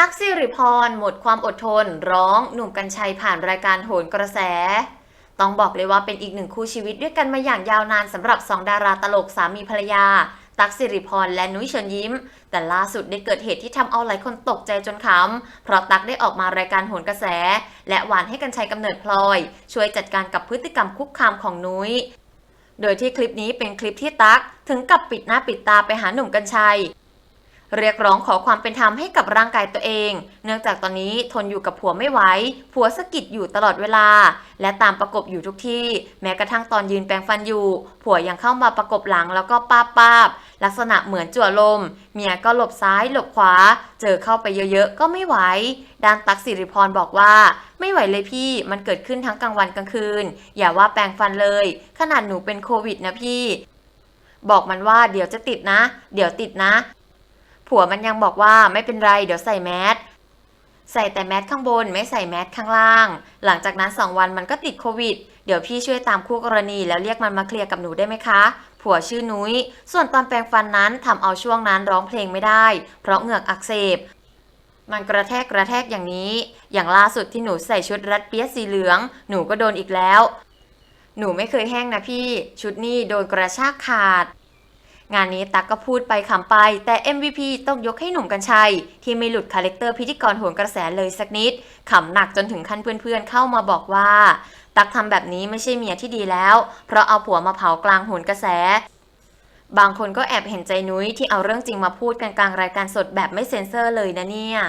ตั๊กสิริพร หมดความอดทน ร้องหนุ่มกัญชัยผ่านรายการโหนกระแส ต้องบอกเลยว่าเป็นอีกหนึ่งคู่ชีวิตด้วยกันมาอย่างยาวนานสำหรับสองดาราตลกสามีภรรยา ตั๊กสิริพรและนุ้ยเชิญยิ้ม แต่ล่าสุดได้เกิดเหตุที่ทำเอาหลายคนตกใจจนขำเพราะตั๊กได้ออกมารายการโหนกระแส และหวานให้กัญชัยกำเนิดพลอย ช่วยจัดการกับพฤติกรรมคุกคามของนุ้ยโดยที่คลิปนี้เป็นคลิปที่ตั๊กถึงกับปิดหน้าปิดตาไปหาหนุ่มกัญชัย เรียกร้องขอความเป็นธรรมให้กับร่างกายตัวเอง เนื่องจากตอนนี้ทนอยู่กับผัวไม่ไหว ผัวสะกิดอยู่ตลอดเวลา และตามประกบอยู่ทุกที่ แม้กระทั่งตอนยืนแปรงฟันอยู่ ผัวยังเข้ามาประกบหลังแล้วก็ป้าบป้าบลักษณะเหมือนจั่วลม เมียก็หลบซ้ายหลบขวา เจอเข้าไปเยอะๆ ก็ไม่ไหว ด้านตักสิริพรบอกว่า ไม่ไหวเลยพี่ มันเกิดขึ้นทั้งกลางวันกลางคืน อย่าว่าแปรงฟันเลย ขนาดหนูเป็นโควิดนะพี่บอกมันว่าเดี๋ยวจะติดนะ เดี๋ยวติดนะ ผัวมันยังบอกว่าไม่เป็นไรเดี๋ยวใส่แมสใส่แต่แมสข้างบนไม่ใส่แมสข้างล่าง หลังจากนั้น2วันมันก็ติดโควิด เดี๋ยวพี่ช่วยตามคู่กรณีแล้วเรียกมันมาเคลียร์กับหนูได้ไหมคะ ผัวชื่อนุ้ย ส่วนตอนแปรงฟันนั้นทำเอาช่วงนั้นร้องเพลงไม่ได้ เพราะเหงือกอักเสบ มันกระแทกกระแทกอย่างนี้ อย่างล่าสุดที่หนูใส่ชุดรัดเปียสีเหลือง หนูก็โดนอีกแล้ว หนูไม่เคยแห้งนะพี่ ชุดนี้โดนกระชากขาด งานนี้ตักก็พูดไปขำไป แต่ MVP ต้องยกให้หนุ่มกัญชัย ที่ไม่หลุดคาแรคเตอร์พิธีกรโหนกระแสเลยสักนิดขำหนักจนถึงขั้นเพื่อนๆเข้ามาบอกว่า ตักทำแบบนี้ไม่ใช่เมียที่ดีแล้ว เพราะเอาผัวมาเผากลางโหนกระแส บางคนก็แอบเห็นใจนุ้ยที่เอาเรื่องจริงมาพูดกันกลางรายการสดแบบไม่เซ็นเซอร์เลยนะเนี่ย